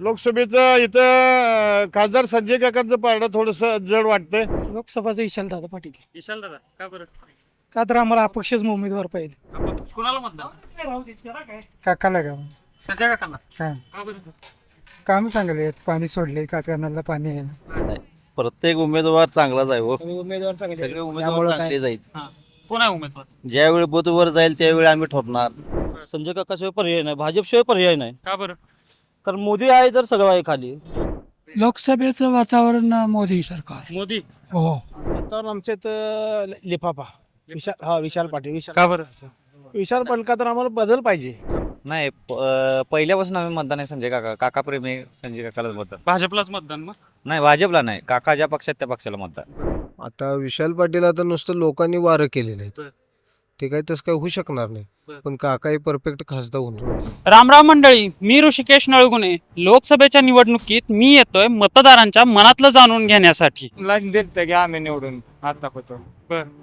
लोकसभेचं इथं खासदार संजय काकांचं पारडं थोडंसं जड वाटतंय. लोकसभाचं इशाल दादा पाटील. विशाल दादा का बरं? का तर आम्हाला अपक्षच उमेदवार पाहिजे. आपण कुणाला मतदान? काकाला का? संजय काकांना. हा. का बरं काम चांगले आहेत पाणी सोडले काकांना पाणी आहे? प्रत्येक उमेदवार चांगलाच आहे हो. उमेदवार चांगले सगळे उमेदवार चांगले जाईल हा. कोण आहे उमेदवार? ज्यावेळी बुथवर जाईल त्यावेळी आम्ही ठोपणार. संजय काकाशिवाय पर्याय नाही भाजपशिवाय पर्याय नाही. का बरं? कारण मोदी आहे तर सगळं आहे खाली. लोकसभेचं वातावरण मोदी सरकार. मोदी? हो. वातावरण आमच्या इथं लिफाफा. विशाल हा विशाल पाटील विशाल. का बरं? विशाल पाटील का तर आम्हाला बदल पाहिजे. नाही प- अं, पहिल्यापासून आम्ही मतदान आहे संजय काका काका प्रेमी संजय काकालाच मतदान. भाजपलाच मतदान मग? नाही भाजपला नाही. काका ज्या पक्षात त्या पक्षाला मतदान. आता विशाल पाटील आता नुसतं लोकांनी वारं केलेलं आहे. ते काही तसं काही होऊ शकणार नाही. पण काकाही परफेक्ट खासदार होऊन. रामराम मंडळी मी ऋषिकेश नळगुणे. लोकसभेच्या निवडणुकीत मी येतोय मतदारांच्या मनातलं जाणून घेण्यासाठी. देत की आम्ही निवडून आता होतो.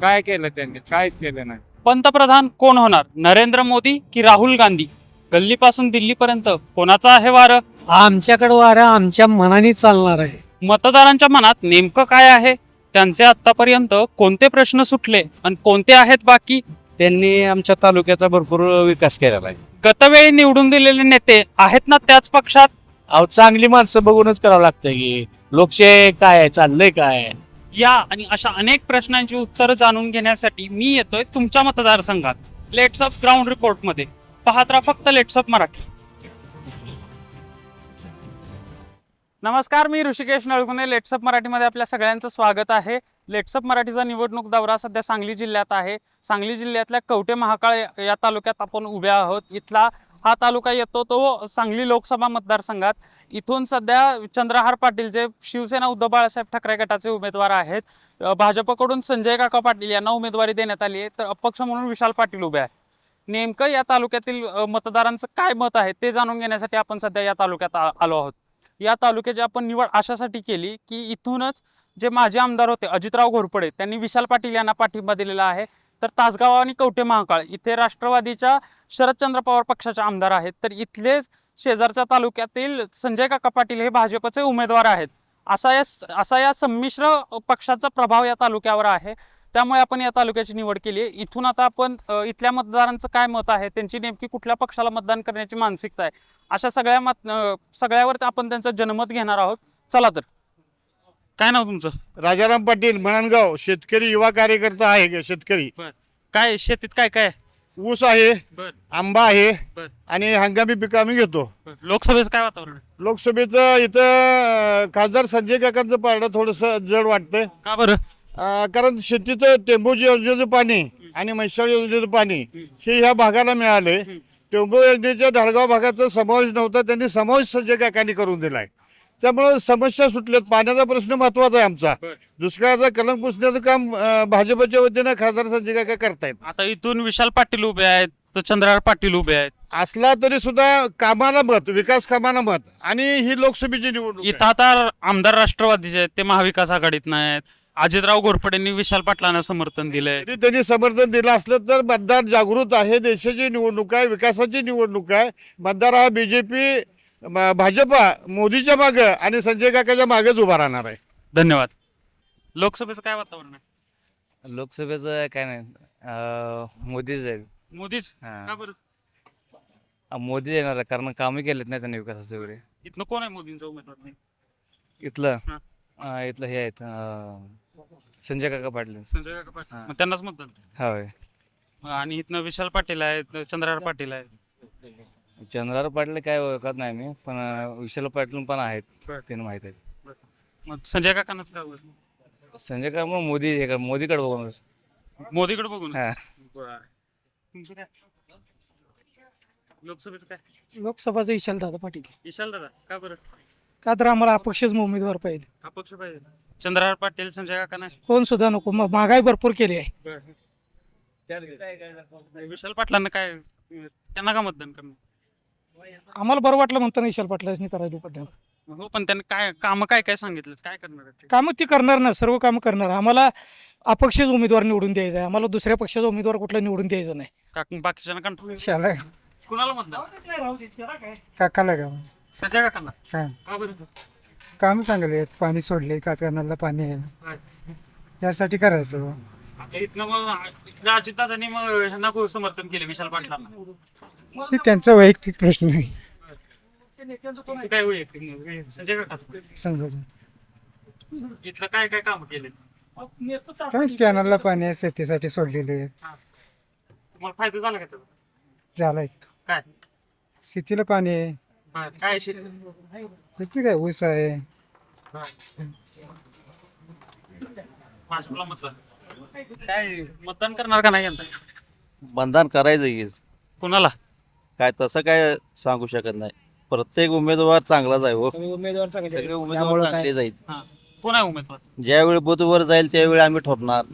काय केलं त्यांनी? काहीच केलं नाही. पंतप्रधान कोण होणार? नरेंद्र मोदी की राहुल गांधी? गल्लीपासून दिल्लीपर्यंत कोणाचं आहे वारं? आमच्याकडे वारा आमच्या मनाने चालणार आहे. मतदारांच्या मनात नेमकं काय आहे? त्यांचे आतापर्यंत कोणते प्रश्न सुटले? आणि कोणते आहेत बाकी? त्यांनी आमच्या तालुक्याचा भरपूर विकास केलेला आहे. गतवेळी निवडून दिलेले नेते आहेत ना त्याच पक्षात? अहो चांगली माणसं बघूनच करावं लागतं की लोकशाही काय आहे चाललंय काय? आहे? या आणि अशा अनेक प्रश्नांची उत्तरं जाणून घेण्यासाठी मी येतोय तुमच्या मतदारसंघात. लेट्स ऑफ ग्राउंड रिपोर्टमध्ये. पाहत राहा फक्त लेट्स ऑफ मराठी. नमस्कार मी ऋषिकेश नळगुणे. लेट्सअप मराठीमध्ये आपल्या सगळ्यांचं स्वागत आहे. लेट्सअप मराठीचा निवडणूक दौरा सध्या सांगली जिल्ह्यात आहे. सांगली जिल्ह्यातल्या कवटे महाकाळ या- तालुक्यात आपण उभे आहोत. इथला हा तालुका येतो तो सांगली लोकसभा मतदारसंघात. इथून सध्या चंद्रहार पाटील जे शिवसेना उद्धव बाळासाहेब ठाकरे गटाचे उमेदवार आहेत. भाजपकडून संजय काका पाटील यांना उमेदवारी देण्यात आली आहे. तर अपक्ष म्हणून विशाल पाटील उभे आहेत. नेमकं या तालुक्यातील मतदारांचं काय मत आहे ते जाणून घेण्यासाठी आपण सध्या या तालुक्यात आलो आहोत. या तालुक्याची आपण निवड अशासाठी केली की इथूनच जे माजी आमदार होते अजितराव घोरपडे त्यांनी विशाल पाटील यांना पाठिंबा दिलेला आहे. तर तासगाव आणि कवठे महाकाळ इथे राष्ट्रवादीच्या शरदचंद्र पवार पक्षाचे आमदार आहेत. तर इथले शेजारच्या तालुक्यातील संजय काका पाटील हे भाजपचे उमेदवार आहेत. असा या असा या संमिश्र पक्षाचा प्रभाव या तालुक्यावर आहे. त्यामुळे आपण या तालुक्याची निवड केली आहे. इथून आता आपण इथल्या मतदारांचं काय मत आहे? त्यांची नेमकी कुठल्या पक्षाला मतदान करण्याची मानसिकता आहे? अशा सगळ्या मत सगळ्यावर आपण त्यांचं जनमत घेणार आहोत. चला तर. काय नाव तुमचं? राजाराम पाटील म्हणणगाव शेतकरी युवा कार्यकर्ता आहे शेतकरी? काय शेतीत काय काय ऊस आहे आंबा आहे. आणि हंगामी पिकं आम्ही घेतो. लोकसभेचं काय वातावरण? लोकसभेचं इथं खासदार संजय काकांचं पारडं थोडंसं जड वाटतंय. का बरं? अं, कारण शेतीचं टेंबूची योजनेचं पाणी आणि म्हैसाळ योजनेचं पाणी हे ह्या भागाला मिळालंय. टेंबू योजनेच्या धाडगाव भागाचा समावेश नव्हता त्यांनी समावेश संजय काकांनी करून दिलाय. त्यामुळं समस्या सुटल्यात. पाण्याचा प्रश्न महत्त्वाचा आहे आमचा. दुष्काळाचा कलंक पुसण्याचं काम अं, भाजपच्या वतीनं खासदार संजय काका करतायत. आता इथून विशाल पाटील उभे आहेत तर चंद्रहार पाटील उभे आहेत. असला तरी सुद्धा कामाला मत विकास कामाला मत आणि ही लोकसभेची निवडणूक आहे. इथं आता आमदार राष्ट्रवादीचे आहेत ते महाविकास आघाडीत नाहीत अजितराव घोरपडेंनी विशाल पाटलांना समर्थन दिलंय. त्यांनी समर्थन दिलं असलं तर मतदार जागृत आहे देशाची निवडणूक आहे विकासाची निवडणूक आहे. मतदार हा बीजेपी भाजपा मोदीच्या मागं आणि संजय काकाच्या मागेच उभा राहणार आहे. धन्यवाद. लोकसभेचं काय वातावरण आहे? लोकसभेचं काय नाही. अं, मोदीच आहे मोदीच? हा. का बरं? अं, मोदी येणार आहे, कारण कामं केलेत नाही त्यांनी विकासाचे वगैरे इथनं कोण आहे मोदींचा उमेदवार? नाही इथलं? हा. अं, इथलं हे आहेत अं, संजय काका पाटील. संजय काका पाटील. मग त्यांनाच मतदान होय. आणि इथनं विशाल पाटील आहेत चंद्रहार पाटील आहेत. चंद्रार पाटील काय ओळखत नाही मी पण अं, विशाल पाटील पण आहेत त्यांना माहीत आहे. मग संजय काकांनाच का बरं? संजय काका मग मोदी हे कर- मोदीकडे बघून. मोदीकडे बघून? हा. बरं. तुमचं काय? लोकसभेचं काय? लोकसभाचं इशाल दादा पाटील. विशाल दादा का बरं? का तर आम्हाला अपक्षच उमेदवार पाहिजे. अपक्ष पाहिजे चंद्रहार पाटील संजय काका नाही कोण सुद्धा नको. म- महागाई भरपूर केली आहे. विशाल पाटलांना काय त्यांना का मतदान करणार? आम्हाला बरं वाटलं म्हणताना इशाल पाटलाच करायला पद्धत हो पण त्यांनी काय काम काय काय सांगितलं? काय करणार आहेत ते? कामं ती करणार ना सर्व कामं करणार. आम्हाला अपक्षच उमेदवार निवडून द्यायचा आहे. आम्हाला दुसऱ्या पक्षाचा उमेदवार कुठला निवडून द्यायचा नाही. का बाकीच्यांना कंट्रोल शाला कुणाला मतदान? काकाला का? संजय काकांना? हा. का बरं? काम चांगले आहेत. पाणी सोडले कारखान्याला पाणी आहे. यासाठी करायचं. आता इथनं मग अजितदादांनी मग ह्यांना खूप समर्थन केले विशाल पाटलांना. ते त्यांचा वैयक्तिक प्रश्न आहे. तुमचं काय? संजय काकाचं. इथलं काय काय काम केले काय? कॅनलला पाणी आहे शेतीसाठी सोडलेले आहे तुम्हाला फायदा झाला का त्याचा? झालाय. काय? शेतीला पाणी आहे. काय शेती शेती काय ऊस आहे? भाजपला मतदान काय मतदान करणार का नाही यंदा? मतदान करायचं की. कोणाला? काय तसं काय सांगू शकत नाही. प्रत्येक उमेदवार चांगलाच आहे हो. उमेदवार. सगळे चांगले जाईल हा. कोण आहे उमेदवार? ज्यावेळी बुधवर जाईल त्यावेळी आम्ही ठरणार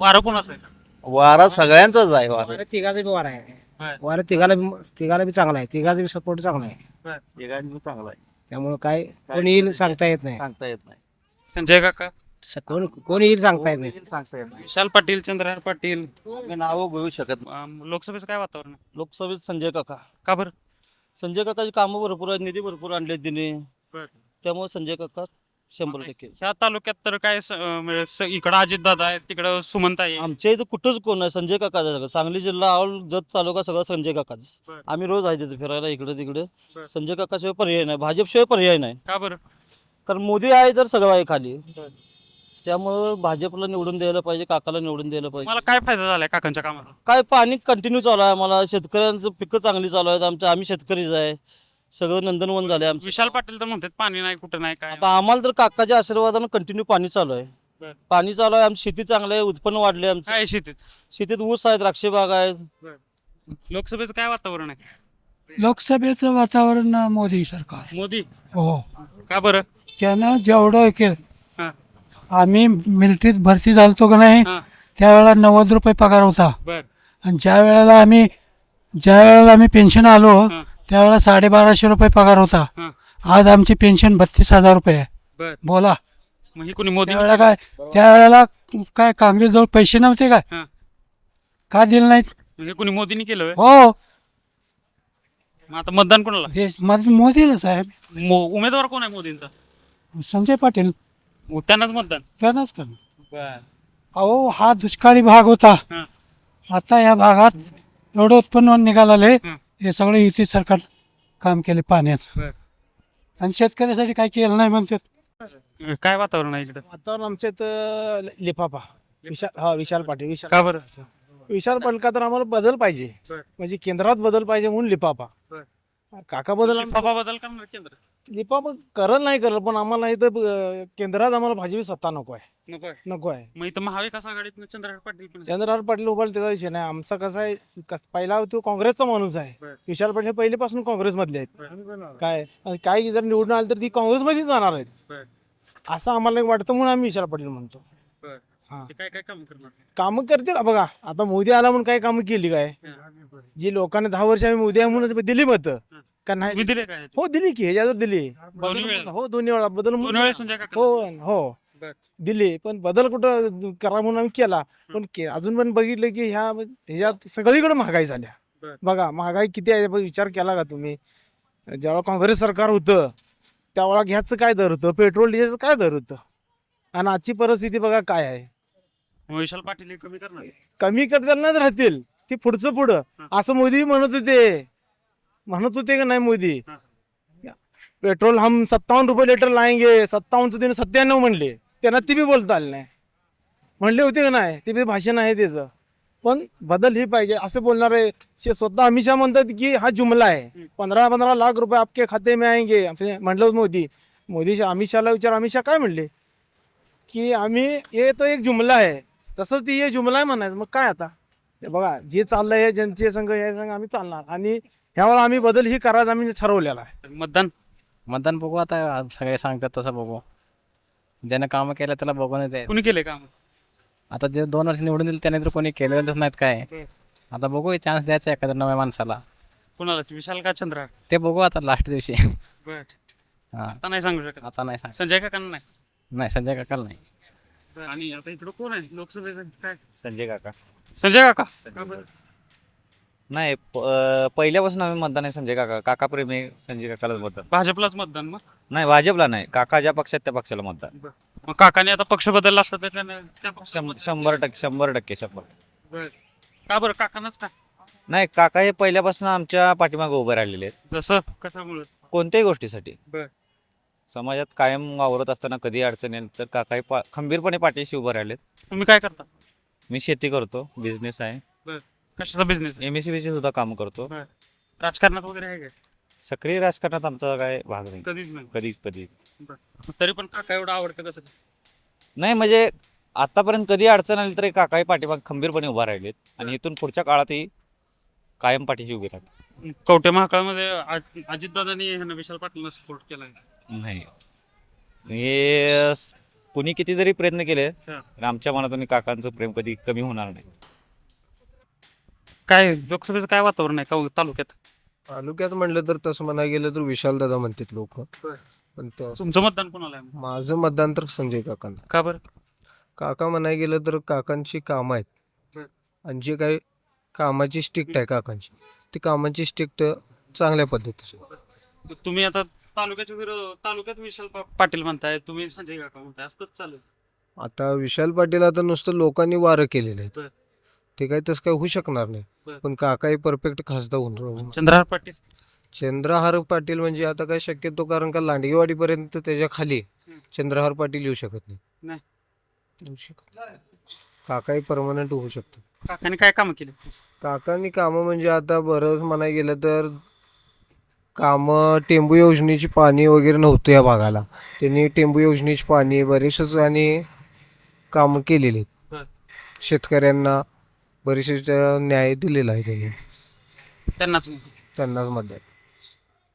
वारं कोणाचं आहे? वारा सगळ्यांचाच आहे वारा तिघाचा बी वार आहे. वारं तिघाला बी तिघाला बी चांगला आहे. तिघाचा बी सपोर्ट चांगला आहे. तिघांनी चांगला आहे. त्यामुळं काय कोणी येईल सांगता येत नाही. सांगता येत नाही. संजय काका? स- कोण कोण येईल सांगता येत नाही. सांगता येत नाही. विशाल पाटील चंद्रहार पाटील. मी नावं घेऊ शकत नाही. लोकसभेचं काय वातावरण आहे? लोकसभेत संजय काका. का बरं? संजय काकाची कामं भरपूर आहेत निधी भरपूर आणले तिने. त्यामुळे संजय काका शंभर टक्के. ह्या तालुक्यात तर काय स- अं, म्हणजे स- इकडं अजित दादा आहे तिकडं सुमंत आहे आमच्या इथं कुठंच कोण नाही संजय काका सगळं. सांगली जिल्हा औल जत तालुका सगळं संजय काकाच. बरं. आम्ही रोज आहे तिथे फिरायला इकडे तिकडे. बरं. संजय काकाशिवाय पर्याय नाही भाजपशिवाय पर्याय नाही. का बरं? कारण मोदी आहे तर सगळं आहे खाली. त्यामुळं भाजपला निवडून द्यायला पाहिजे काकाला निवडून द्यायला पाहिजे. मला काय फायदा झालाय काकांच्या कामाला काय पाणी कंटिन्यू चालू आहे आम्हाला. शेतकऱ्यांचं पिकं चांगली चालू आहेत. आमच्या आम्ही शेतकरीच आहे. सगळं नंदनवन झाले आमचे. विशाल पाटील तर म्हणतात पाणी नाही कुठं नाही काय आता आम्हाला तर काकाच्या आशीर्वादानं कंटिन्यू पाणी चालू आहे. बरं. पाणी चालू आहे आमची शेती चांगली आहे उत्पन्न वाढले आमचं. काय शेतीत? शेतीत ऊस आहे द्राक्ष बाग आहेत. लोकसभेचं काय वातावरण आहे? लोकसभेचं वातावरण मोदी सरकार. मोदी? हो. का बरं? त्यानं जेवढं केलं हा. आम्ही मिलिटरीत भरती झालतो का नाही हा. त्यावेळेला नव्वद रुपये पगार होता. बर. आणि ज्या वेळेला आम्ही ज्या वेळेला आम्ही पेन्शन आलो हा. त्यावेळेला साडेबाराशे रुपये पगार होता. हा. आज आमची पेन्शन बत्तीस हजार रुपये आहे. बर. बोला. मग ही कोणी मोदी त्यावेळेला काय? त्यावेळेला काय काँग्रेसजवळ पैसे नव्हते काय? हा. का दिले नाहीत? मग हे कोणी मोदीने केलं होय? हो. मग आता मतदान कोणाला? देश माझं मोदीला साहेब. मो- उमेदवार कोण आहे मोदींचा? संजय पाटील. मग त्यांनाच मतदान? त्यांनाच करणार. बर. अहो हा दुष्काळी भाग होता. हा. आता या भागात एवढं उत्पन्न निघाले हं. हे सगळे युती सरकार काम केले पाण्याचं आणि शेतकऱ्यासाठी काय केलं नाही म्हणतात काय वातावरण आहे इकडं? वातावरण आमच्या इथं लिफाफा. विशाल हा विशाल पाटील विशाल. का बरं? विशाल पाटील का तर आम्हाला बदल पाहिजे. म्हणजे केंद्रात बदल पाहिजे म्हणून लिफाफा. काका बदल आम- बाबा बदल करणार केंद्र लिफाफा करल नाही करल पण आम्हाला इथं केंद्रात आम्हाला भाजपी सत्ता नको आहे नको आहे. नको आहे मग इथं महाविकास आघाडीत चंद्रकांत पाटील पण. चंद्रहार पाटील उभारले त्याचा विषय नाही आमचा कसा आहे कस- पहिला तो काँग्रेसचा माणूस आहे बर. विशाल पाटील हे पहिलेपासून काँग्रेसमधले आहेत. काय आणि काय जर निवडून आले तर ती काँग्रेसमध्येच जाणार आहेत बर. असं आम्हाला वाटतं म्हणून आम्ही विशाल पाटील म्हणतो बर. हा. ते काय काय काम करणार कामं करतील. ना बघा आता मोदी आला म्हणून काय कामं केली काय? जी लोकांना दहा वर्ष आम्ही मोदी आहे म्हणून दिली मत. का नाही? दिले काय? हो दिली की ह्याच्यावर दिली. दोन्ही बदल- वेळेला? हो दोन्ही वेळा बदल दोन वेळेस संजय काका हो हो. बर. दिली पण बदल कुठं करा म्हणून आम्ही केला. पण के- अजून पण बघितलं की ह्या ह्याच्यात सगळीकडे महागाई झाल्या. बघा महागाई किती आहे पण विचार केला का तुम्ही? जेव्हा काँग्रेस सरकार होतं त्यावेळेला घ्याचं काय दर होतं? पेट्रोल डिझेलचं काय दर होतं? आणि आजची परिस्थिती बघा काय आहे? मग विशाल पाटील हे कमी करणार? कमी करतानाच राहतील. ती पुढचं पुढं. असं मोदी म्हणत होते. म्हणत होते का नाही मोदी? हा. पेट्रोल हम सत्तावन्न रुपये लिटर लाएंगे. सत्तावन्नचं तिने सत्त्याण्णव म्हणले. त्यांना ती बी बोलता आले नाही. म्हणले होते का नाही? ते बी भाषण आहे त्याचं. पण बदल ही पाहिजे. असं बोलणार आहे. शे- स्वतः अमित शहा म्हणतात की हा जुमला आहे. पंधरा पंधरा लाख रुपये आपके खाते में आएंगे. आपले म्हणलं होतं मोदी. मोदी अमित शहाला विचार. अमित शहा काय म्हणले? की आम्ही हे तो एक जुमला आहे. तसंच ती हे जुमला आहे म्हणायचं मग काय आता? ते बघा जे चाललंय हे जनते संघ या संघ आम्ही चालणार. आणि ह्यावेळेला आम्ही बदल ही करायचा आम्ही ठरवलेला आहे. मतदान? मतदान बघू आता सगळे सांगतात तसं बघू. ज्यानं कामं केलं त्याला बघून द्यायचं. कुणी केले काम? आता जे दोन वर्ष निवडून दिले त्याने तर कोणी केलेलंच नाहीत काय. आता बघू चान्स द्यायचा एखाद्या नव्या माणसाला. कुणाला? विशाल का चंद्रहार ते बघू आता लास्ट दिवशी. बर. हा. आता नाही सांगू शकत. आता नाही सांग. संजय काकांना नाही? नाही संजय काकाला नाही. आणि आता इकडं कोण आहे? लोकसभेचं काय? संजय काका. संजय काका? का बरं? नाही प- पहिल्यापासून आम्ही मतदान आहे संजय काका. काका प्रेमी संजय काकालाच मतदान. भाजपलाच मतदान मग? नाही भाजपला नाही. काका ज्या पक्षात त्या पक्षाला मतदान. मग काकाने आता पक्ष बदलला असता तर त्याने त्या शं- शंभर टक्के शंभर टक्के शंभर बरं. का बरं? काकांनाच का? नाही काका हे पहिल्यापासून आमच्या पाठीमागे उभे राहिलेले आहेत. जसं? कशामुळे? कोणत्याही गोष्टीसाठी. बर. समाजात कायम वावरत असताना कधी अडचण येईल तर काका हे पा खंबीरपणे पाठीशी उभे राहिलेत. तुम्ही काय करता? मी शेती करतो बिझनेस आहे. कशाचा बिझनेस एम एस सी सुद्धा काम करतो. राजकारणात वगैरे आहे काय? सक्रिय राजकारणात आमचा काय भाग नाही. कधीच नाही. कधीच कधी तरी पण काका एवढं आवडतं कसं नाही म्हणजे आतापर्यंत कधी अडचण आली तरी काकाही पाठीमाग खंबीरपणे उभा राहिलेत. आणि इथून पुढच्या काळातही कायम पाठीशी उभे राहतात. कवटे महाकाळमध्ये अजित दादांनी ह्यांना विशाल पाटलांना सपोर्ट केलाय. नाही. हे स- कुणी किती जरी प्रयत्न केले हा. तर आमच्या मनातून काकांचं प्रेम कधी कमी होणार नाही. काय लोकसभेचं काय वातावरण आहे? का तालुक्यात? तालुक्यात म्हणलं तर तसं म्हणायला गेलं तर विशाल दादा म्हणतात लोक. पण त- तुमचं मतदान कोणाला आहे? माझं मतदान तर संजय काकांना. का बरं? काका म्हणायला गेलं तर काकांची कामं आहेत. आणि जे काही कामाची स्टिक्ट आहे काकांची. ती कामाची स्टिक्ट चांगल्या पद्धतीची. तुम्ही आता तालुक्याच्या विरोध तालुक्यात विशाल पा- पाटील म्हणताय तुम्ही संजय काका म्हणताय असं कसं चालेल आता विशाल पाटील आता नुसतं लोकांनी वारं केलेलं आहे. बरं. ते काही तसं काही होऊ शकणार नाही. बरं. पण काकाही परफेक्ट खासदार होऊन राहू. चंद्रहार पाटील? चंद्रहार पाटील म्हणजे आता काय शक्यतो कारण का लांडगेवाडीपर्यंत त्याच्याखाली चंद्रहार पाटील येऊ शकत नाही. नाही. येऊ शकत काकाही परमनंट होऊ शकतो काकाने काय कामं केली? काकांनी कामं म्हणजे आता बरंच म्हणाय गेलं तर कामं टेंबू योजनेची पाणी वगैरे नव्हतं या भागाला. त्यांनी टेंबू योजनेची पाणी बरेचसेच आणि कामं केलेली आहेत. शेतकऱ्यांना बरेचसे न्याय दिलेला आहे त्यांनी. त्यांनाच त्यांनाच मध्ये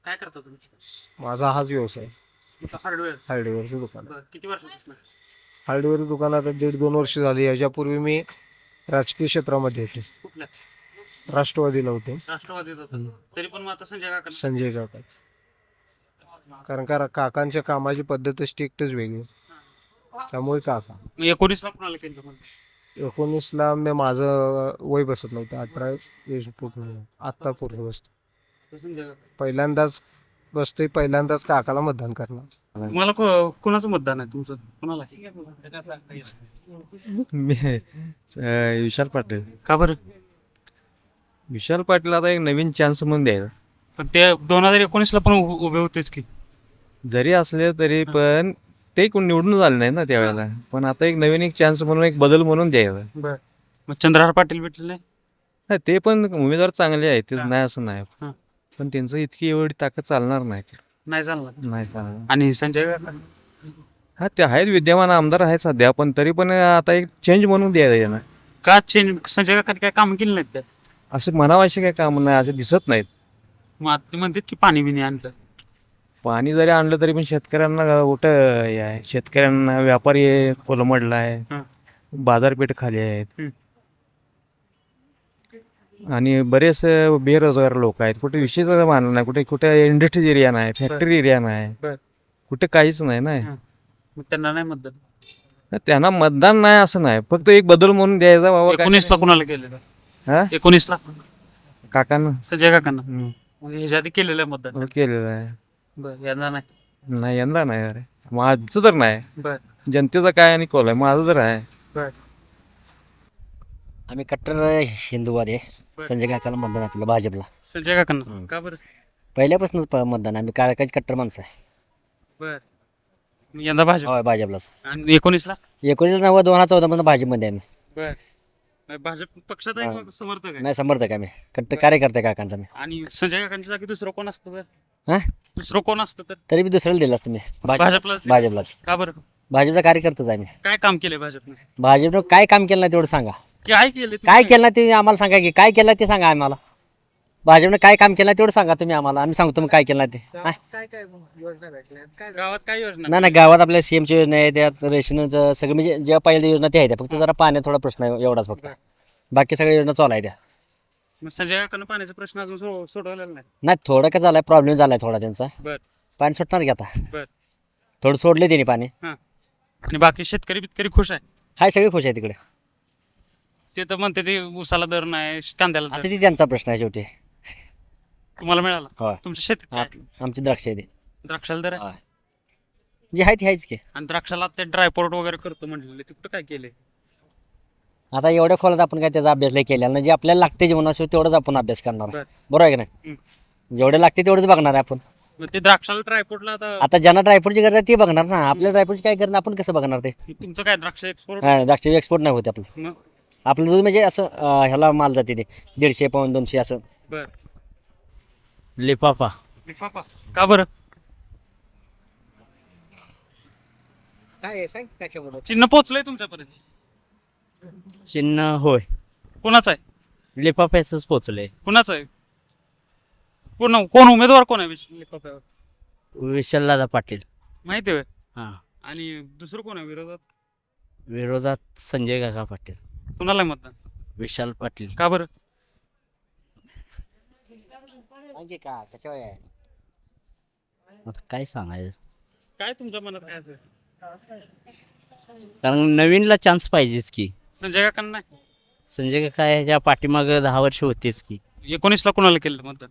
काय करता तुम्ही माझा हाच व्यवसाय. हार्डवेअर. हार्डवेअरचं दुकान किती वर्षापासून? हार्डवेअर दुकान आता दीड दोन वर्ष झाली. याच्यापूर्वी मी राजकीय क्षेत्रामध्ये होते. कुठल्या? राष्ट्रवादीला होते. राष्ट्रवादीत होता. तरी पण मग आता संजय काका संजय काका. कारण का काकांच्या कामाची पद्धत स्ट्रिक्टच वेगळी. त्यामुळे काका. एकोणीसला कोणाला केलं एकोणीसला मी माझं वय बसत नव्हतं अठरा एज पूर्ण आत्ता पूर्ण बसतो संजय काका. पहिल्यांदाच बसतोय पहिल्यांदाच काकाला मतदान करणार. तुम्हाला को- कोणाचं मतदान आहे तुमचं? कोणाला? विशाल पाटील. का बरं? विशाल पाटील आता एक नवीन चान्स म्हणून द्यायचा पण ते दोन हजार एकोणीसला पण उ- उभे होतेच की. जरी असले तरी पण ते कोण निवडून झाले नाही ना त्यावेळेला. पण आता एक नवीन एक चान्स म्हणून एक बदल म्हणून द्यायचा बर. मग चंद्रहार पाटील भेटले? नाही नाही ते पण उमेदवार चांगले आहेत ते. नाही असं नाही. हा. पण त्यांचं इतकी एवढी ताकद चालणार नाही. नाही चालणार. नाही चालणार. आणि संजय काका हा ते आहेत विद्यमान आमदार आहेत सध्या पण तरी पण आता एक चेंज म्हणून द्यायला यांना का चेंज संजय काकाने काय काम केलं नाहीत त्यात असं म्हणावं असे काही काम नाही असं दिसत नाहीत. मग आता ते म्हणतात की पाणी बिणी आणलं. पाणी जरी आणलं तरी पण शेतकऱ्यांना कुठं हे आहे. शेतकऱ्यांना व्यापारी कोलमडला हा. आहे बाजारपेठ खाली आहेत. आणि बरेच बेरोजगार लोक आहेत. कुठे विशेष मानला नाही. कुठे कुठे इंडस्ट्रीज एरिया नाही फॅक्टरी एरिया नाही. बर. कुठे काहीच नाही ना. हा. मग त्यांना नाही मतदान? त्यांना मतदान नाही असं नाही. फक्त एक बदल म्हणून द्यायचा बाबा काय- एकोणीसला कोणाला केलेलं? हा? एकोणीसला. काकांना. संजय काकांना. हम्म. मग ह्याच्या आधी केलेलं आहे मतदान. हो, केलेलं आहे. बर यंदा नाही? नाही यंदा नाही. अरे माझं तर नाही. बर. जनतेचं काय आणि कोल आहे? माझं तर आहे. बर. आम्ही कट्टर हिंदूवादी आहे. संजय काकाला मतदान आपलं भाजपला. संजय काकांना? का बरं? पहिल्यापासूनच प- मतदान. आहे. आम्ही काकाची कट्टर माणसं आहे. बर. यंदा भाजप? होय भाजपलाच. आणि एकोणीसला? एकोणीस नव्वद दोन हजार चौदापासून भाजपमध्ये आम्ही. बर. भाजप पक्षात आहे का समर्थक आहे? नाही समर्थक आहे आम्ही. कट्टर कार्यकर्ते काकांचा मी आणि संजय काकांच्या जागी दुसरं कोण असतं तर हां? दुसरं कोण असतं तर? तरी बी दुसऱ्याला दिला तुम्ही. भाजपलाच दिलं? भाजपलाच. का बरं? भाजपचा कार्यकर्ताच आहे आम्ही. काय काम केलंय भाजपने? भाजपनं काय काम केलं नाही तेवढं सांगा. काय केलं काय केलं नाही ते आम्हाला सांगा की काय केलं ते सांगा आम्हाला. भाजपनं काय काम केलं तेवढं सांगा तुम्ही आम्हाला. आम्ही सांगतो मग काय केलं ते. हां? गावात काय योजना? नाही नाही गावात आपल्या सीएमची योजना आहे त्यात रेशनचं सगळं म्हणजे ज्या पहिल्या योजना त्या आहेत त्या. फक्त जरा पाण्यात थोडा प्रश्न आहे एवढाच फक्त. बाकी सगळ्या योजना चालू आहे त्या. मग संजय काकांना पाण्याचा प्रश्न अजून सो- सोडवलेला नाही? नाही थोडं काय झालाय प्रॉब्लेम झालाय थोडा त्यांचा. बर. पाणी सुटणार की आता? बर. थोडं सोडले त्यांनी पाणी. हां. आणि बाकी शेतकरी बितकरी खुश आहे? हाय सगळे खुश आहे तिकडे ते तर म्हणते ते उसाला दर नाही कांद्याला आता ती त्यांचा प्रश्न आहे शेवटी. तुम्हाला मिळाला? होय. तुमच्या शेतीत काय? आप- आमची द्राक्ष आहे ती. द्राक्षाला दर आहे? होय. जे आहे ते आहेच की. आणि द्राक्षाला ते ड्रायपोर्ट वगैरे करतो म्हणलेले ते कुठं काय केले आता एवढ्या खोलात आपण काय त्याचा अभ्यास नाही केला नाही. जे आपल्याला लागते जीवनाशी तेवढंच आपण अभ्यास करणार आहे. बर. बरोबर आहे की नाही? जेवढे लागते तेवढंच बघणार आहे आपण. मग ते द्राक्षाला ड्रायपोर्टला आता आता ज्यांना ड्रायफ्रूटची गरज आहे ते बघणार ना. आपल्या ड्रायफ्रूटची काय करणार आपण कसं बघणार ते? तुमचं काय द्राक्ष एक्सपोर्ट हा, द्राक्ष एक्सपोर्ट नाही होते आपलं. मग? आपलं दूध म्हणजे असं अं, ह्याला माल जाते ते दीडशे पाऊन दोनशे असं. बर. लिफाफा. लिफाफा. का बरं? काय सांग चिन्ह पोहोचलंय तुमच्यापर्यंत. चिन्ह होय. कोणाचं आहे? लिफाफ्याच पोचले कोणाचं आहे? कोण कोण उमेदवार कोण आहे विश- लिफाफ्यावर? विशालदादा पाटील. माहिती आहे हां. आणि दुसरं कोण आहे विरोधात? विरोधात संजय काका पाटील. कुणाला आहे मतदान? विशाल पाटील. का बरं? म्हणजे का? त्याच्यावर आहे? आता काय सांगायचं? काय तुमच्या मनात काय आहे? कारण नवीनला चान्स पाहिजेच की. संजय काकांना नाही? संजय काका ह्याच्या पाठीमागं दहा वर्ष होतेच की. एकोणीसला कोणाला केलं मतदान?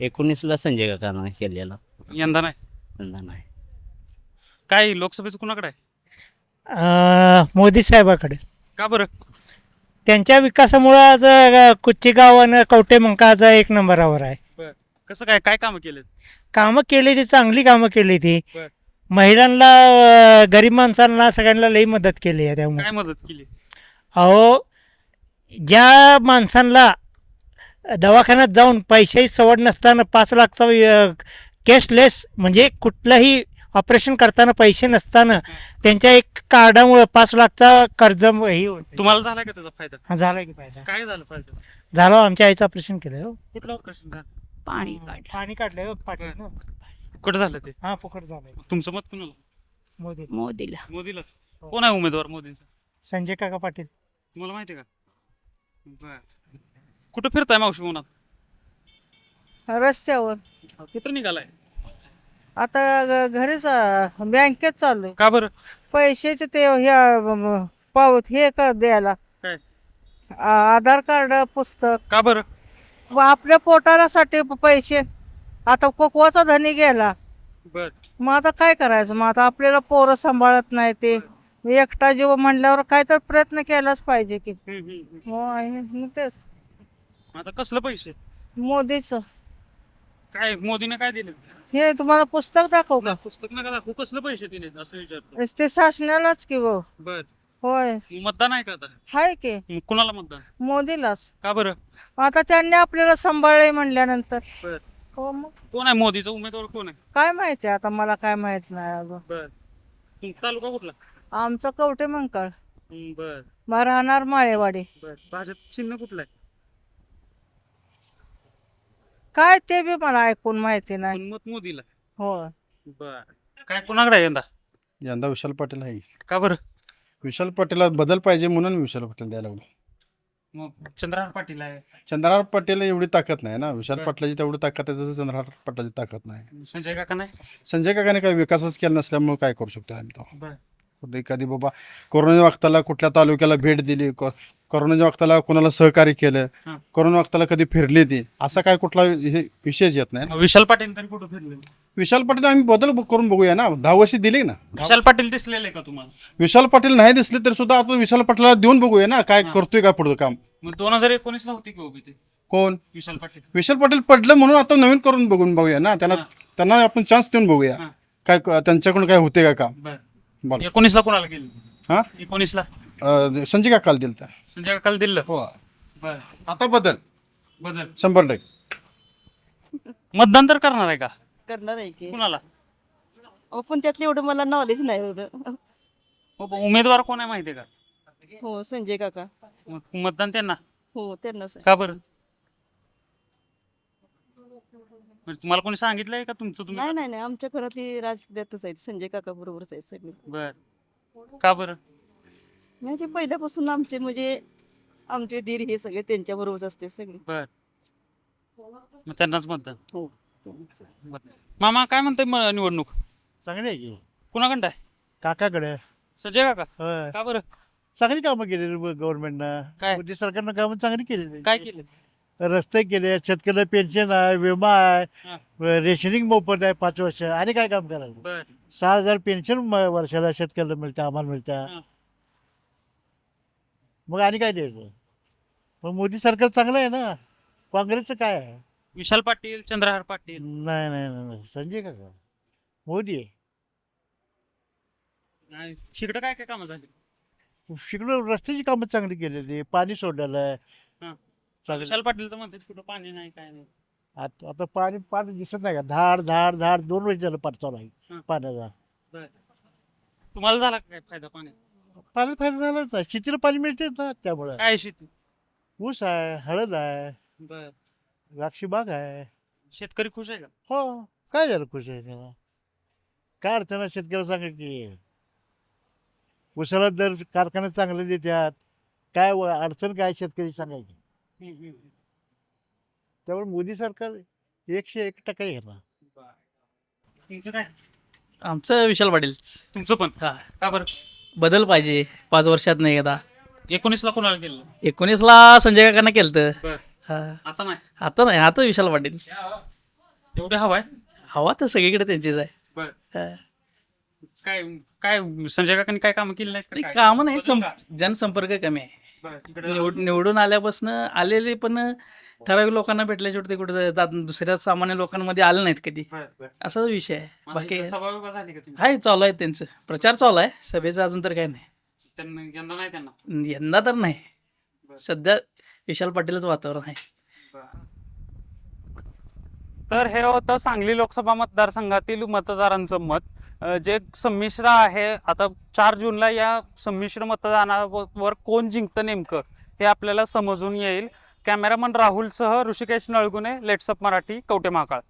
एकोणीसला संजय काकानं केलेला. यंदा नाही? यंदा नाही. काय लोकसभेचं कुणाकडे आहे? मोदी साहेबाकडे. का बरं? त्यांच्या विकासामुळं आज अ, कुच्ची गाव आणि कवटे मंकाचा एक नंबरावर आहे. बर. कसं काय काय कामं केले कामं केली ती चांगली कामं केली ती. बर. महिलांना अ, गरीब माणसांना सगळ्यांना लई मदत केली आहे त्यामुळे. काय मदत केली? अहो ज्या माणसांना दवाखान्यात जाऊन पैशाही सवड नसताना पाच लाखचा कॅशलेस म्हणजे कुठलंही ऑपरेशन करताना पैसे नसताना त्यांच्या एक कार्डामुळे पाच लाखचा कर्ज हे होतं तुम्हाला झाला का त्याचा फायदा? हा, झाला की फायदा. काय झालं फायदा? झालं आमच्या आईचं ऑपरेशन केलं हो. कुठलं ऑपरेशन झालं? पाणी पाणी काढलंय हो. कुठं झालं ते? हा फुकट झालंय. तुमचं मत कुणाला? मोदी मोदीला. मोदीलाच. कोण आहे उमेदवार मोदींचा? संजय काका पाटील. तुम्हाला माहिती आहे का? बर. कुठं फिरताय मावशी उन्हात? रस्त्यावर. कुठं निघालाय? आता ग- घरीच बँकेत चाललोय का बरं? पैशाचे ते ह्या पावत हे कर द्यायला? काय? आ- आधार कार्ड पुस्तक. का बरं? व आपल्या पोटारासाठी प- पैसे. आता कोकवाचा धनी गेला. बर. मग आता काय करायचं? मग आता आपल्याला पोरं सांभाळत नाही ते. एकटा जीव म्हणल्यावर काय तर प्रयत्न केलाच पाहिजे की. हम्म, हम्म, हम्म. हो आहे मग तेच. आता कसलं पैसे? मोदीचं. काय मोदीने काय दिले? हे तुम्हाला पुस्तक दाखवू का? पुस्तक नका दाखवू. कसलं पैसे दिले असं विचारतो. ते शासनालाच की गो. बर. होय. मतदान आहे का आता? हाय की. मग कुणाला मतदान? मोदीलाच. का बरं? आता त्यांनी आपल्याला सांभाळलंय म्हणल्यानंतर. बर. हो मग. कोण आहे मोदीचा उमेदवार? कोण आहे? काय माहिती आता मला काय माहीत नाही अगं बर. तुम- तालुका कुठला? आमचं कवटे मंकाळ बर. मग राहणार माळेवाडी. बर. भाजप चिन्ह कुठलं आहे? काय ते बी मला ऐकून माहिती नाही. पण मत मोदीला? हो बर. काय कोणाकडे आहे यंदा? यंदा विशाल पाटील आहे. का बरं? विशाल पाटीलला बदल पाहिजे म्हणून विशाल पाटील द्यायला लागलो. मग चंद्रहार पाटील आहे. चंद्रहार पाटील एवढी ताकद नाही ना. विशाल. पाटलाची तेवढी ताकद आहे तसं चंद्रहार पाटलाची ताकद नाही. संजय काका नाही? संजय काकाने काही विकासच केला नसल्यामुळे काय करू शकतो आम्ही तो. बर. कुठे कधी बाबा कोरोनाच्या वक्ताला कुठल्या तालुक्याला भेट दिली को- कोरोनाच्या वक्ताला कोणाला सहकार्य केलं हां. कोरोना वक्ताला कधी फिरली ती असा काय कुठला हे विशेष येत नाही विशाल पाटील तरी कुठं फिरले? विशाल पाटील आम्ही बदल ब- करून बघूया ना दहा वर्ष दिली ना. विशाल पाटील दिसलेले का तुम्हाला? विशाल पाटील नाही दिसले तरी सुद्धा आपण विशाल पाटलाला देऊन बघूया ना काय करतोय का पुढचं काम. मग दोन हजार एकोणीस ला होती की उभी ते? कोण? विशाल पाटील. विशाल पाटील पडलं म्हणून आता नवीन करून बघून बघूया ना त्यांना त्यांना आपण चान्स देऊन बघूया. हां. काय क- त्यांच्याकडून काय होते का काम. बर. बोला एकोणीस ला कोणाला केली हा? एकोणीस ला अं, संजय काकाला दिलं संजय काकाला दिलं? हो. बर. आता बदल. बदल. शंभर टक्के. मतदान तर करणार आहे का? करणार आहे की. कुणाला? पण त्यातलं एवढं मला नॉलेज नाही एवढं. हो, पण उमेदवार कोण आहे माहितीये का? हो संजय काका. मग मतदान त्यांना? हो त्यांनाच का बरं? म्हणजे तुम्हाला कोणी सांगितलंय का तुमचं तुम्ही नाही नाही आमच्या घरातली राजकीयातच आहेत. संजय काका बरोबरच आहेत सगळे. बर. का बरं? नाही ते पहिल्यापासून आमचे म्हणजे आमचे दीर हे सगळे त्यांच्या बरोबरच असते सगळे. बर. मग त्यांनाच मतदान. हो. बरं. मामा काय म्हणताय म- निवडणूक? चांगले आहे की. कुणाकडं आहे? काकाकडे. संजय काका? होय. का बरं? चांगली कामं केलेली गव्हर्नमेंटनं काय? मोदी सरकारनं कामं चांगली केलेली. काय केलं रस्ते केले शेतकऱ्याला पेन्शन आहे विमा आहे रेशनिंग मोफत आहे पाच वर्ष. आणि काय काम करायचं? बर. सहा हजार पेन्शन म- वर्षाला शेतकऱ्याला मिळतं आम्हाला मिळतं. मग आणि काय द्यायचं? मग मोदी सरकार चांगलं आहे ना? काँग्रेसचं काय आहे? विशाल पाटील चंद्रहार पाटील. नाही नाही नाही नाही. संजय काका. मोदी आहे. काय काय कामं झाली? शिकडं रस्त्याची कामं चांगली केलेली. पाणी सोडलेलं आहे. विशाल पाटील तर म्हणतात कुठं पाणी नाही काय नाही. आता आता पाणी पाणी दिसत नाही का? धाड धाड धाड दोन वेळेस झालं पाणी चालू हा. आहे पाण्याचा. बर. तुम्हाला झाला का काय फायदा पाणी? पाण्यात फायदा झालाच ना शेतीला पाणी मिळतेच ना त्यामुळं. काय शेती? ऊस आहे हळद आहे बर. द्राक्षी बाग आहे. शेतकरी खुश आहे का? हो काय झालं खुश आहे त्याला? काय अडचण आहे शेतकऱ्याला सांगा की? उसाला दर कारखाने चांगले देतात. काय व- अडचण काय शेतकरी सांगायची त्यामुळे मोदी सरकार एकशे एक टक्का घेणार तुमचं काय? आमचं विशाल पाटील. तुमचं पण? हा. का बरं? बदल पाहिजे. पाच वर्षात नाही एकदा. एकोणीसला कोणाला केलं? एकोणीसला संजय काकांना केलं बर. हा. आता नाही? आता नाही. आता विशाल पाटील. एवढे हवाय हवा तर सगळीकडे त्यांचीच आहे. बर. हा. काय काय संजय काकांनी काय कामं केली नाही काय? कामं नाही. सं-? जनसंपर्क कमी आहे. निवड निवडून आल्यापासून आलेले पण ठराविक लोकांना भेटल्याशिवाय ते कुठे जात दुसऱ्या सामान्य लोकांमध्ये आले नाहीत कधी. असाच विषय आहे. बाकी आहे चालू आहे त्यांचं. प्रचार चालू आहे. सभेचा अजून तर काही नाही. त्यांना यंदा तर नाही. सध्या विशाल पाटीलच वातावरण आहे. तर हे होतं सांगली लोकसभा मतदारसंघातील मतदारांचं मत. जे संमिश्र आहे आता चार जूनला या संमिश्र मतदानावर कोण जिंकतं नेमकं हे आपल्याला समजून येईल. कॅमेरामन राहुलसह ऋषिकेश नळगुणे लेट्सअप मराठी कवटे महाकाळ